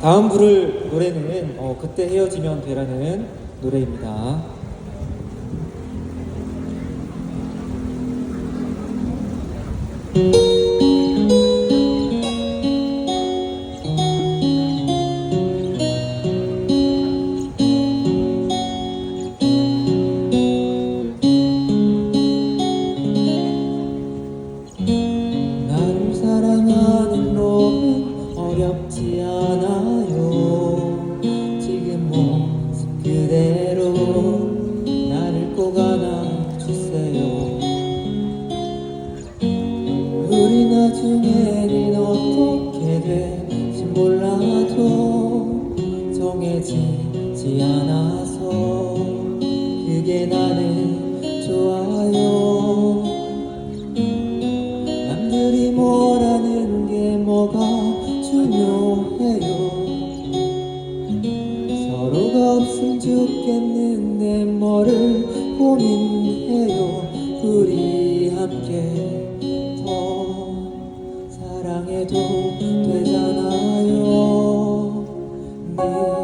다음 부를 노래는 어, 그때 헤어지면 돼라는 노래입니다. 나중에는 어떻게 될지 몰라도 정해지지 않아서 그게 나는 좋아요. 남들이 뭐라는 게 뭐가 중요해요? 서로가 없음 죽겠는데 뭐를 고민해요? 우리 함께 해도 되잖아요. 네.